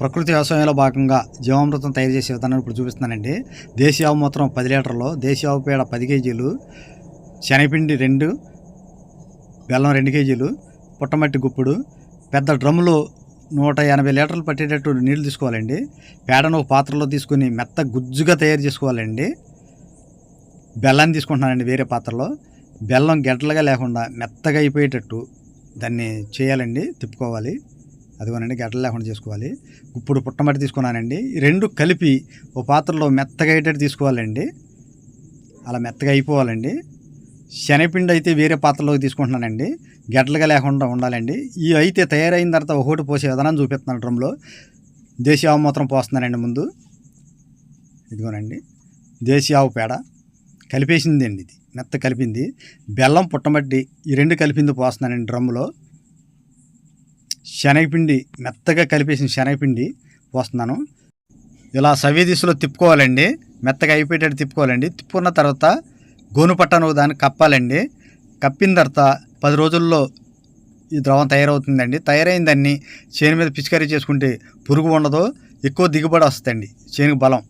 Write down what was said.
ప్రకృతి వ్యవసాయంలో భాగంగా జీవామృతం తయారు చేసే విధానం ఇప్పుడు చూపిస్తున్నానండి. దేశీ ఆవు మూత్రం పది లీటర్లు దేశీ ఆవు పేడ పది కేజీలు శనగపిండి రెండు బెల్లం రెండు కేజీలు పుట్టమట్టి గుప్పుడు పెద్ద డ్రమ్ములు నూట ఎనభై లీటర్లు పట్టేటట్టు నీళ్ళు తీసుకోవాలండి. పేడను ఒక పాత్రలో తీసుకుని మెత్త గుజ్జుగా తయారు చేసుకోవాలండి. బెల్లాన్ని తీసుకుంటున్నానండి వేరే పాత్రలో. బెల్లం గెడ్డలుగా లేకుండా మెత్తగా అయిపోయేటట్టు దాన్ని చేయాలండి తిప్పుకోవాలి. అదిగోనండి గడ్డలు లేకుండా చేసుకోవాలి. ఇప్పుడు పుట్టమట్టి తీసుకున్నానండి. రెండు కలిపి ఓ పాత్రలో మెత్తగా అయ్యేటట్టు తీసుకోవాలండి. అలా మెత్తగా అయిపోవాలండి. శనగపిండి అయితే వేరే పాత్రలోకి తీసుకుంటున్నానండి. గడ్డలుగా లేకుండా ఉండాలండి. ఇవి అయితే తయారైన తర్వాత ఒకటి పోసే విధానం చూపిస్తున్నాను డ్రమ్లో. దేశీ ఆవు మాత్రం పోస్తున్నానండి ముందు. ఇదిగోనండి. దేశీ ఆవు పేడ. కలిపేసింది అండి ఇది. మెత్త కలిపింది. బెల్లం పుట్టమట్టి ఈ రెండు కలిపింది పోస్తున్నానండి డ్రమ్ములో శనగపిండి మెత్తగా కలిపేసిన శనగపిండి పోస్తున్నాను. ఇలా సవ్య దిశలో తిప్పుకోవాలండి. మెత్తగా అయిపోయేటట్టు తిప్పుకోవాలండి. తిప్పుకున్న తర్వాత గోను పట్టను దాన్ని కప్పాలండి. కప్పిన తర్వాత పది రోజుల్లో ఈ ద్రవం తయారవుతుందండి. తయారైన దాన్ని చేను మీద పిచికారీ చేసుకుంటే పురుగు ఉండదు. ఎక్కువ దిగుబడి వస్తుందండి. చేనుకు బలం.